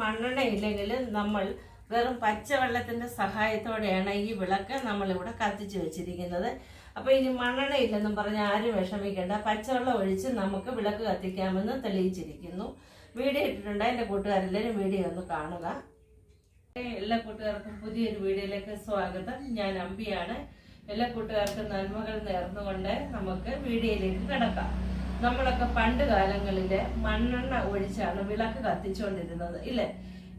മണ്ണെണ്ണ ഇല്ലെങ്കിൽ നമ്മൾ വെറും പച്ചവെള്ളത്തിന്റെ സഹായത്തോടെയാണ് ഈ വിളക്ക് നമ്മളിവിടെ കത്തിച്ച് വെച്ചിരിക്കുന്നത്. അപ്പോൾ ഇനി മണ്ണെണ്ണ ഇല്ലെന്നും പറഞ്ഞ് ആരും വിഷമിക്കേണ്ട. പച്ചവെള്ളം ഒഴിച്ച് നമുക്ക് വിളക്ക് കത്തിക്കാമെന്ന് തെളിയിച്ചിരിക്കുന്നു. വീഡിയോ ഇട്ടിട്ടുണ്ട്. എന്റെ കൂട്ടുകാരെല്ലാവരും വീഡിയോ ഒന്ന് കാണുക. എല്ലാ കൂട്ടുകാർക്കും പുതിയൊരു വീഡിയോയിലേക്ക് സ്വാഗതം. ഞാൻ അമ്പിയാണ്. എല്ലാ കൂട്ടുകാർക്കും നന്മകൾ നേർന്നുകൊണ്ട് നമുക്ക് വീഡിയോയിലേക്ക് കിടക്കാം. നമ്മളൊക്കെ പണ്ട് കാലങ്ങളിൽ മണ്ണെണ്ണ ഒഴിച്ചാണ് വിളക്ക് കത്തിച്ചുകൊണ്ടിരുന്നത് ഇല്ലേ?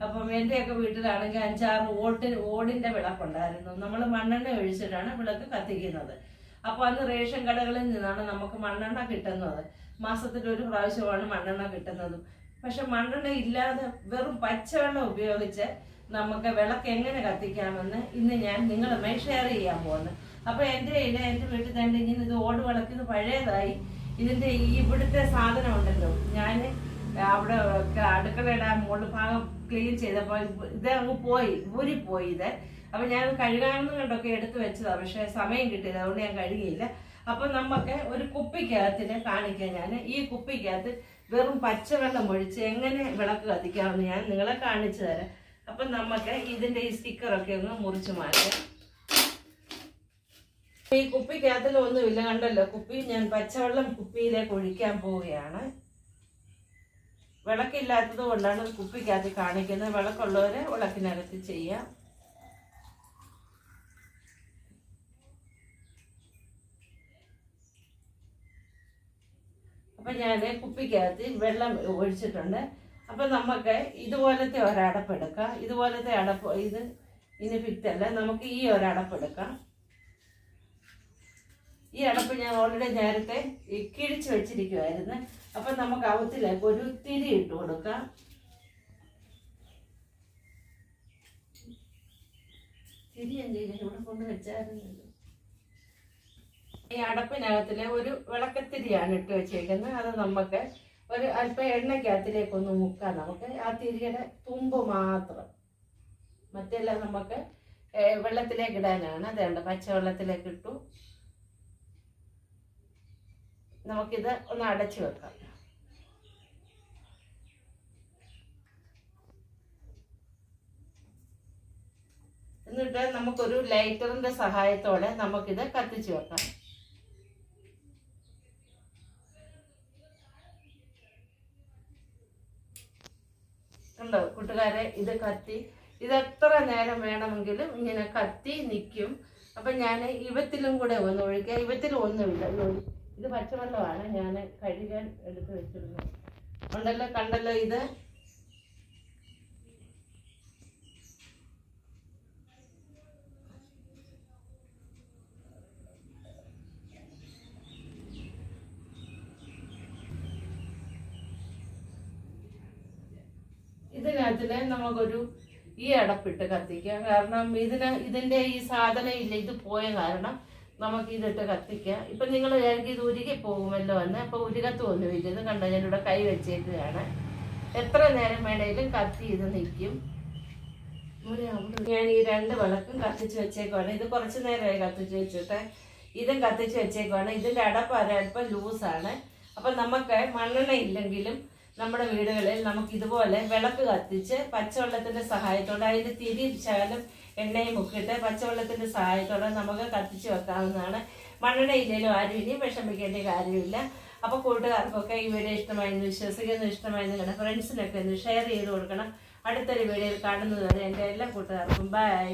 അപ്പം എന്റെയൊക്കെ വീട്ടിലാണെങ്കിൽ അഞ്ചാറ് ഓട്ടിന് ഓടിന്റെ വിളക്കുണ്ടായിരുന്നു. നമ്മൾ മണ്ണെണ്ണ ഒഴിച്ചിട്ടാണ് വിളക്ക് കത്തിക്കുന്നത്. അപ്പൊ അന്ന് റേഷൻ കടകളിൽ നിന്നാണ് നമുക്ക് മണ്ണെണ്ണ കിട്ടുന്നത്. മാസത്തിൽ ഒരു പ്രാവശ്യമാണ് മണ്ണെണ്ണ കിട്ടുന്നത്. പക്ഷെ മണ്ണെണ്ണ ഇല്ലാതെ വെറും പച്ചവെള്ളം ഉപയോഗിച്ച് നമുക്ക് വിളക്ക് എങ്ങനെ കത്തിക്കാമെന്ന് ഇന്ന് ഞാൻ നിങ്ങളുമായി ഷെയർ ചെയ്യാൻ പോകുന്നു അപ്പൊ എന്റെ കയ്യിൽ എന്റെ വീട്ടിൽ തന്നെ ഇങ്ങനെ ഇത് ഓട് വിളക്കിന് പഴയതായി. ഇതിന്റെ ഈ ഇവിടുത്തെ സാധനം ഉണ്ടല്ലോ. ഞാൻ അവിടെ അടുക്കളയുടെ മുകളിൽ ഭാഗം ക്ലീൻ ചെയ്തപ്പോൾ ഇത് അങ്ങ് പോയി ഊരി പോയി ഇത്. അപ്പൊ ഞാൻ കഴുകാമെന്ന് കണ്ടൊക്കെ എടുത്തു വെച്ചതാ പക്ഷെ സമയം കിട്ടിയില്ല അതുകൊണ്ട് ഞാൻ കഴുകിയില്ല. അപ്പൊ നമുക്ക് ഒരു കുപ്പിക്കകത്തിന് കാണിക്കാം ഞാൻ ഈ കുപ്പിക്കകത്ത് വെറും പച്ചവെള്ളം ഒഴിച്ച് എങ്ങനെ വിളക്ക് കത്തിക്കാമെന്ന് ഞാൻ നിങ്ങളെ കാണിച്ചു തരാം. അപ്പൊ നമുക്ക് ഇതിന്റെ ഈ സ്റ്റിക്കറൊക്കെ ഒന്ന് മുറിച്ചു മാറ്റാം. ഈ കുപ്പിക്കകത്തിൽ ഒന്നുമില്ല കണ്ടല്ലോ. കുപ്പി ഞാൻ പച്ചവെള്ളം കുപ്പിയിലേക്ക് ഒഴിക്കാൻ പോവുകയാണ്. വിളക്കില്ലാത്തത് കൊണ്ടാണ് കുപ്പിക്കകത്ത് കാണിക്കുന്നത്. വിളക്കുള്ളവരെ വിളക്കിനകത്ത് ചെയ്യാം. അപ്പൊ ഞാൻ കുപ്പിക്കകത്ത് വെള്ളം ഒഴിച്ചിട്ടുണ്ട്. അപ്പൊ നമുക്ക് ഇതുപോലത്തെ ഒരടപ്പെടുക്കാം ഇതുപോലത്തെ അടപ്പ് ഇത് ഇനി ഫിറ്റല്ല നമുക്ക് ഈ ഒരടപ്പ് എടുക്കാം. ഈ അടപ്പ് ഞാൻ ഓൾറെഡി നേരത്തെ കിഴിച്ച് വെച്ചിരിക്കുമായിരുന്നു അപ്പൊ നമുക്ക് അവത്തിലേക്ക് ഒരു തിരി ഇട്ട് കൊടുക്കാം. തിരി എന്തെങ്കിലും ഇവിടെ കൊണ്ട് വെച്ചായിരുന്നല്ലോ ഈ അടപ്പിനകത്തിലെ ഒരു വിളക്കത്തിരിയാണ് ഇട്ട് വെച്ചേക്കുന്നത്. അത് നമുക്ക് ഒരു അല്പം എണ്ണയ്ക്കകത്തിലേക്ക് ഒന്ന് മുക്കാം നമുക്ക്. ആ തിരിയുടെ തുമ്പ് മാത്രം. മറ്റെല്ലാം നമുക്ക് വെള്ളത്തിലേക്ക് ഇടാനാണ്. അതേണ്ട പച്ചവെള്ളത്തിലേക്ക് ഇട്ടു. നമുക്കിത് ഒന്ന് അടച്ചു വെക്കാം. എന്നിട്ട് നമുക്കൊരു ലൈറ്ററിന്റെ സഹായത്തോടെ നമുക്കിത് കത്തിച്ചു വെക്കാം. കണ്ടോ കൂട്ടുകാരെ ഇത് കത്തി. ഇത് എത്ര നേരം വേണമെങ്കിലും ഇങ്ങനെ കത്തി നിൽക്കും അപ്പൊ ഞാൻ ഇവത്തിലും കൂടെ ഒന്ന് ഒഴിക്കുക ഇവത്തിലും ഒന്നുമില്ല. ഇത് പച്ച വെള്ളമാണ് പച്ചവെള്ളമാണ്. ഞാൻ കഴുകാൻ എടുത്ത് വെച്ചിരുന്നത് ഉണ്ടല്ലോ കണ്ടല്ലോ ഇത്. ഇതിനകത്തിന് നമുക്കൊരു ഈ അടപ്പിട്ട് കത്തിക്കാം. കാരണം ഇതിന് ഇതിന്റെ ഈ സാധനം ഇല്ല ഇത് പോയ കാരണം നമുക്ക് ഇതിട്ട് കത്തിക്കാം. ഇപ്പൊ നിങ്ങൾ എനിക്ക് ഇത് ഉരുകി പോകുമല്ലോ എന്ന്. അപ്പൊ ഉരുകത്തൊന്നുമില്ല ഇത് കണ്ടോ ഞാനിവിടെ കൈ വെച്ചേക്കുകയാണ്. എത്ര നേരം വേണേലും കത്തി ഇത് നിൽക്കും. ഞാൻ ഈ രണ്ട് വിളക്കും കത്തിച്ച് വെച്ചേക്കുവാണ്. ഇത് കുറച്ച് നേരമായി കത്തിച്ച് വെച്ചിട്ട് ഇതും കത്തിച്ച് വെച്ചേക്കുവാണ്. ഇതിന്റെ അടപ്പ് അരപ്പം ലൂസാണ്. അപ്പൊ നമുക്ക് മണ്ണെണ്ണ ഇല്ലെങ്കിലും നമ്മുടെ വീടുകളിൽ നമുക്ക് ഇതുപോലെ വിളക്ക് കത്തിച്ച് പച്ചവെള്ളത്തിന്റെ സഹായത്തോടെ അതിന്റെ തിരി ശകലം എണ്ണയും മുക്കിയിട്ട് പച്ചവെള്ളത്തിന്റെ സഹായത്തോടെ നമുക്ക് കത്തിച്ച് വെക്കാവുന്നതാണ്. മണ്ണെണ്ണ ഇല്ലെങ്കിലും ആരും ഇനി വിഷമിക്കേണ്ട കാര്യമില്ല. അപ്പോൾ കൂട്ടുകാർക്കൊക്കെ വീഡിയോ ഇഷ്ടമായെന്ന് വിശ്വസിക്കുന്നു ഇഷ്ടമായെന്ന് നിങ്ങളുടെ ഫ്രണ്ട്സിനൊക്കെ ഒന്ന് ഷെയർ ചെയ്ത് കൊടുക്കണം. അടുത്തൊരു വീഡിയോയിൽ കാണുന്നത് വരെ എന്റെ എല്ലാ കൂട്ടുകാർക്കും ബൈ